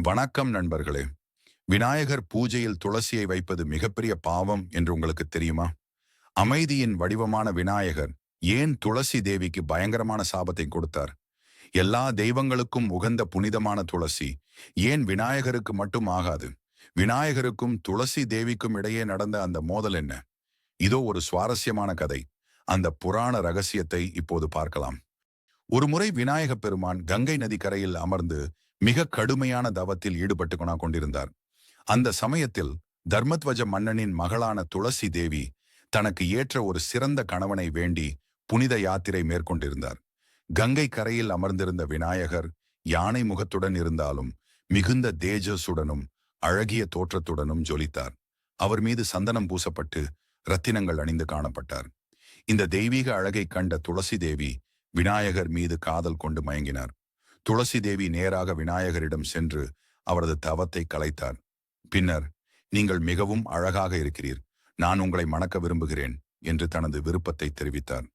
வணக்கம் நண்பர்களே. விநாயகர் பூஜையில் துளசியை வைப்பது மிகப்பெரிய பாவம் என்று உங்களுக்கு தெரியுமா? அமைதியின் வடிவமான விநாயகர் ஏன் துளசி தேவிக்கு பயங்கரமான சாபத்தை கொடுத்தார்? எல்லா தெய்வங்களுக்கும் உகந்த புனிதமான துளசி ஏன் விநாயகருக்கு மட்டும் ஆகாது? விநாயகருக்கும் துளசி தேவிக்கும் இடையே நடந்த அந்த மோதல் என்ன? இதோ ஒரு சுவாரஸ்யமான கதை. அந்த புராண ரகசியத்தை இப்போது பார்க்கலாம். ஒருமுறை விநாயக பெருமான் கங்கை நதிக்கரையில் அமர்ந்து மிக கடுமையான தவத்தில் ஈடுபட்டு கொண்டிருந்தார். அந்த சமயத்தில் தர்மத்வஜ மன்னனின் மகளான துளசி தேவி தனக்கு ஏற்ற ஒரு சிறந்த கணவனை வேண்டி புனித யாத்திரை மேற்கொண்டிருந்தார். கங்கை கரையில் அமர்ந்திருந்த விநாயகர் யானை முகத்துடன் இருந்தாலும் மிகுந்த தேஜஸுடனும் அழகிய தோற்றத்துடனும் ஜொலித்தார். அவர் மீது சந்தனம் பூசப்பட்டு ரத்தினங்கள் அணிந்து காணப்பட்டார். இந்த தெய்வீக அழகை கண்ட துளசி தேவி விநாயகர் மீது காதல் கொண்டு மயங்கினார். துளசி தேவி நேராக விநாயகரிடம் சென்று அவரது தவத்தை கலைத்தார். பின்னர் நீங்கள் மிகவும் அழகாக இருக்கிறீர். நான் உங்களை மணக்க விரும்புகிறேன் என்று தனது விருப்பத்தை தெரிவித்தார்.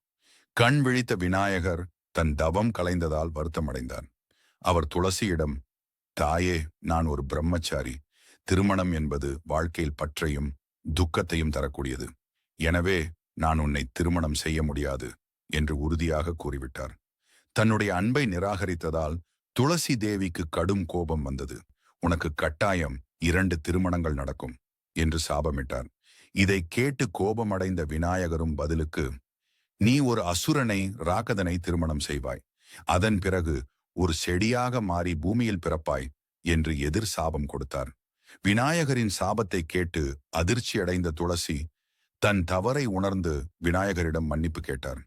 கண் விழித்த விநாயகர் தன் தவம் கலைந்ததால் வருத்தமடைந்தார். அவர் துளசியிடம் தாயே நான் ஒரு பிரம்மச்சாரி. திருமணம் என்பது வாழ்க்கையில் பற்றையும் துக்கத்தையும் தரக்கூடியது. எனவே நான் உன்னை திருமணம் செய்ய முடியாது என்று உறுதியாக கூறிவிட்டார். தன்னுடைய அன்பை நிராகரித்ததால் துளசி தேவிக்கு கடும் கோபம் வந்தது. உனக்கு கட்டாயம் இரண்டு திருமணங்கள் நடக்கும் என்று சாபமிட்டார். இதை கேட்டு கோபமடைந்த விநாயகரும் பதிலுக்கு நீ ஒரு அசுரனை ராக்கதனை திருமணம் செய்வாய். அதன் பிறகு ஒரு செடியாக மாறி பூமியில் பிறப்பாய் என்று எதிர் சாபம் கொடுத்தார். விநாயகரின் சாபத்தை கேட்டு அதிர்ச்சியடைந்த துளசி தன் தவறை உணர்ந்து விநாயகரிடம் மன்னிப்பு கேட்டார்.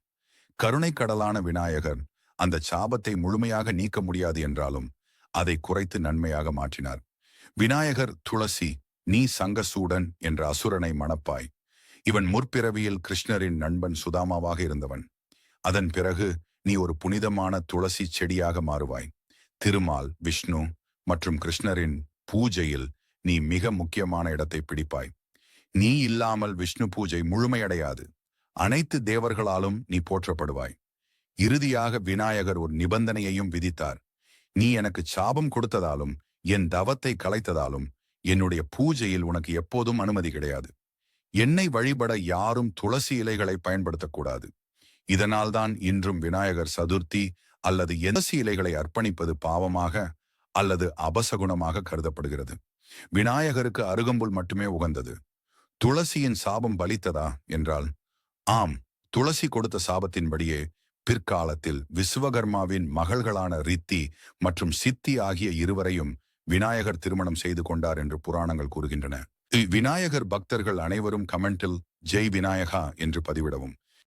கருணை கடலான விநாயகர் அந்த சாபத்தை முழுமையாக நீக்க முடியாது என்றாலும் அதை குறைத்து நன்மையாக மாற்றினார். விநாயகர் துளசி நீ சங்கசூடன் என்ற அசுரனை மணப்பாய். இவன் முற்பிறவியில் கிருஷ்ணரின் நண்பன் சுதாமாவாக இருந்தவன். அதன் பிறகு நீ ஒரு புனிதமான துளசி செடியாக மாறுவாய். திருமால் விஷ்ணு மற்றும் கிருஷ்ணரின் பூஜையில் நீ மிக முக்கியமான இடத்தை பிடிப்பாய். நீ இல்லாமல் விஷ்ணு பூஜை முழுமையடையாது. அனைத்து தேவர்களாலும் நீ போற்றப்படுவாய். இறுதியாக விநாயகர் ஒரு நிபந்தனையையும் விதித்தார். நீ எனக்கு சாபம் கொடுத்ததாலும் என் தவத்தை கலைத்ததாலும் என்னுடைய பூஜையில் உனக்கு எப்போதும் அனுமதி கிடையாது. என்னை வழிபட யாரும் துளசி இலைகளை பயன்படுத்தக்கூடாது. இதனால்தான் இன்றும் விநாயகர் சதுர்த்தி அல்லது எதசி இலைகளை அர்ப்பணிப்பது பாவமாக அல்லது அபசகுணமாக கருதப்படுகிறது. விநாயகருக்கு அருகம்புல் மட்டுமே உகந்தது. துளசியின் சாபம் பலித்ததா? என்றால் ஆம் துளசி கொடுத்த சாபத்தின்படியே பிற்காலத்தில் விஸ்வகர்மாவின் மகள்களான ரித்தி மற்றும் சித்தி ஆகிய இருவரையும் விநாயகர் திருமணம் செய்து கொண்டார் என்று புராணங்கள் கூறுகின்றன. விநாயகர் பக்தர்கள் அனைவரும் கமெண்டில் ஜெய் விநாயகா என்று பதிவிடவும்.